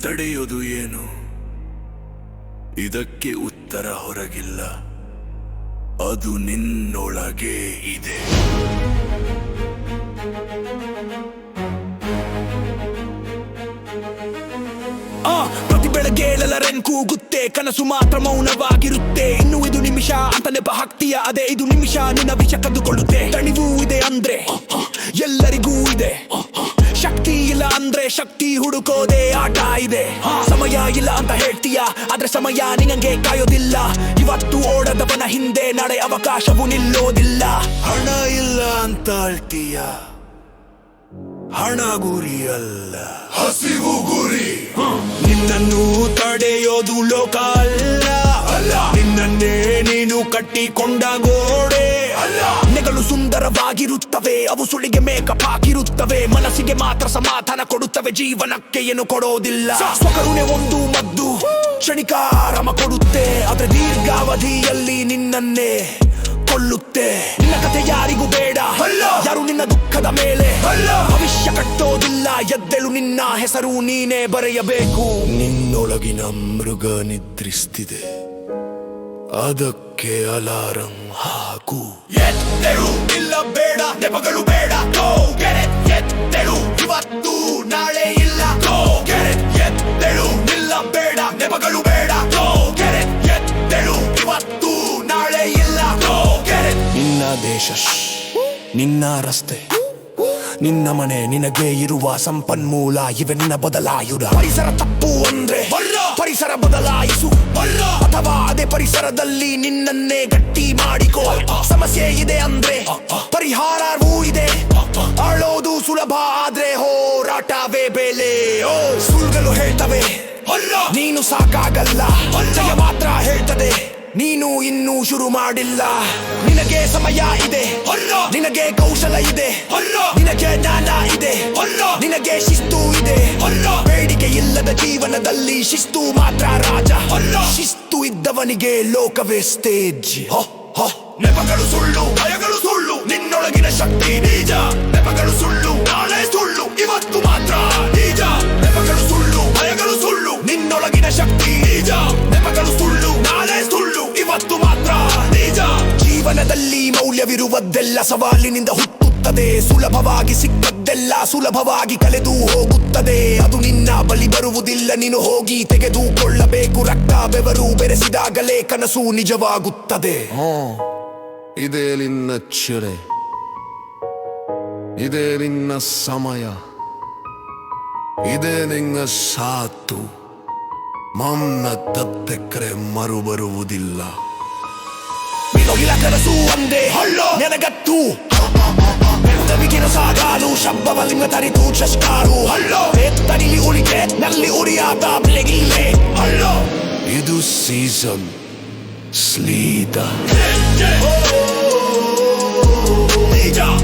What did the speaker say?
ತಡೆಯೋದು ಏನು? ಇದಕ್ಕೆ ಉತ್ತರ ಹೊರಗಿಲ್ಲ. ಅದು ನಿನ್ನೊಳಗೆ ಇದೆ. ಪ್ರತಿ ಬೆಳಗ್ಗೆ ಏಳಲರೆನ್ ಕೂಗುತ್ತೆ. ಕನಸು ಮಾತ್ರ ಮೌನವಾಗಿರುತ್ತೆ. ಇನ್ನು ಇದು ನಿಮಿಷ ಅಂತ ನೆಪ ಹಾಕ್ತೀಯ. ಅದೇ ಇದು ನಿಮಿಷ. ನಿನ್ನ ವಿಷ ಕದ್ದುಕೊಳ್ಳುತ್ತೆ. ತಣಿವು ಇದೆ ಅಂದ್ರೆ, ಎಲ್ಲರಿಗೂ ಇದೆ. ಅಂದ್ರೆ ಶಕ್ತಿ ಹುಡುಕೋದೇ ಆಟ ಇದೆ. ಸಮಯ ಇಲ್ಲ ಅಂತ ಹೇಳ್ತೀಯ? ಆದ್ರೆ ಸಮಯ ನಿನಗೆ ಕಾಯೋದಿಲ್ಲ. ಇವತ್ತು ಓಡದವನ ಹಿಂದೆ ನಡೆ ಅವಕಾಶವು ನಿಲ್ಲೋದಿಲ್ಲ. ಹಣ ಇಲ್ಲ ಅಂತ ಅಳ್ತೀಯ? ಹಣ ಗುರಿ ಅಲ್ಲ. ಹಸಿವು ಗುರಿ. ನಿನ್ನನ್ನು ತಡೆಯೋದು ಲೋಕ ಅಲ್ಲ. ಅಲ್ಲ. ನಿನ್ನನ್ನೇ ನೀನು ಕಟ್ಟಿಕೊಂಡ ಗೋಡೆ. ಸುಂದರವಾಗಿರುತ್ತವೆ ಅವು ಸುಳಿಗೆ ಮೇಕಪ್ ಹಾಕಿರುತ್ತವೆ ಮನಸ್ಸಿಗೆ ಮಾತ್ರ ಸಮಾಧಾನ ಕೊಡುತ್ತವೆ ಜೀವನಕ್ಕೆ ಏನು ಕೊಡೋದಿಲ್ಲ. ಸ್ವಕರುಣೆ ಒಂದು ಮದ್ದು ಕ್ಷಣಿಕ ಆರಾಮ ಕೊಡುತ್ತೆ ಆದ್ರೆ ದೀರ್ಘಾವಧಿಯಲ್ಲಿ ನಿನ್ನನ್ನೇ ಕೊಲ್ಲುತ್ತೆ. ನಿನ್ನ ಕಥೆ ಯಾರಿಗೂ ಬೇಡ ಯಾರು ನಿನ್ನ ದುಃಖದ ಮೇಲೆ? ಭವಿಷ್ಯ ಕಟ್ಟೋದಿಲ್ಲ ಎದ್ದೆಳು ನಿನ್ನ ಹೆಸರು ನೀನೇ ಬರೆಯಬೇಕು. ನಿನ್ನೊಳಗಿನ ಮೃಗ ನಿದ್ರಿಸ್ತಿದೆ ಅದಕ್ಕೆ ಅಲಾರಂ ಹಾಕು. ಎದ್ದೆಳು ನೆಪಗಳು ಬೇಡ ಗೋ it. ಎದ್ದೆಳು ಇವತ್ತು ನಾಳೆ ಇಲ್ಲ ಗೋ get it. ನಿಲ್ಲ ಬೇಡ, ನೆಪಗಳು ಬೇಡ ಗೋ it. ಎದ್ದೆಳು ಇವತ್ತು ನಾಳೆ ಇಲ್ಲ ಗೋ it. ನಿನ್ನ ದೇಶ. ನಿನ್ನ ರಸ್ತೆ, ನಿನ್ನ ಮನೆ, ನಿನಗೆ ಇರುವ ಸಂಪನ್ಮೂಲ ಇವೆನ್ನ ಬದಲಾಯುರ ಪರಿಸರ ತಪ್ಪು ಅಂದ್ರೆ ಪರಿಸರ ಬದಲಾಯಿಸು ಅಥವಾ ಅದೇ ಪರಿಸರದಲ್ಲಿ ನಿನ್ನನ್ನೇ ಗಟ್ಟಿ ಮಾಡಿಕೋ ಸಮಸ್ಯೆ ಇದೆ ಬೆಲೆ. ಓ ಸುಳ್ಳುಗಳು ಹೇಳ್ತವೆ. ನೀನು ಸಾಕಾಗಲ್ಲ. ಜಯ ಮಾತ್ರ ಹೇಳ್ತದೆ. ನೀನು ಇನ್ನೂ ಶುರು ಮಾಡಿಲ್ಲ. ನಿನಗೆ ಸಮಯ ಇದೆ. ನಿನಗೆ ಕೌಶಲ ಇದೆ. ನಿನಗೆ ಜ್ಞಾನ ಇದೆ. ನಿನಗೆ ಶಿಸ್ತು ಇದೆ. ಬೇಡಿಕೆ ಇಲ್ಲದ ಜೀವನದಲ್ಲಿ ಶಿಸ್ತು ಮಾತ್ರ ರಾಜ. ಶಿಸ್ತು ಇದ್ದವನಿಗೆ ಲೋಕವೇ ಸ್ಟೇಜ್ ಮೌಲ್ಯವಿರುವುದೆಲ್ಲ ಸವಾಲಿನಿಂದ ಹುಟ್ಟುತ್ತದೆ. ಸುಲಭವಾಗಿ ಸಿಕ್ಕದ್ದೆಲ್ಲ ಸುಲಭವಾಗಿ ಕಲೆದು ಹೋಗುತ್ತದೆ. ಅದು ನಿನ್ನ ಬಳಿ ಬರುವುದಿಲ್ಲ, ನೀನು ಹೋಗಿ ತೆಗೆದುಕೊಳ್ಳಬೇಕು. ರಕ್ತ ಬೆವರು ಬೆರೆಸಿದಾಗಲೇ ಕನಸು ನಿಜವಾಗುತ್ತದೆ. ಇದೇ ನಿನ್ನ ಚಿರೆ. ಇದೇ ನಿನ್ನ ಸಮಯ. ಇದೇ ನಿನ್ನ ಸಾತು. ಮಮ್ನ ತತ್ತೆಕ್ಕರೆ 미국이라카라 수한데 헐러 내나가 두 배고픔이 길어서 가루 샴바발림과 다리 두 차씩 가루 헐러 대다리리 우리 개 난리 우리 아다 블랙일레 헐러 이두 시즌 슬리다 리자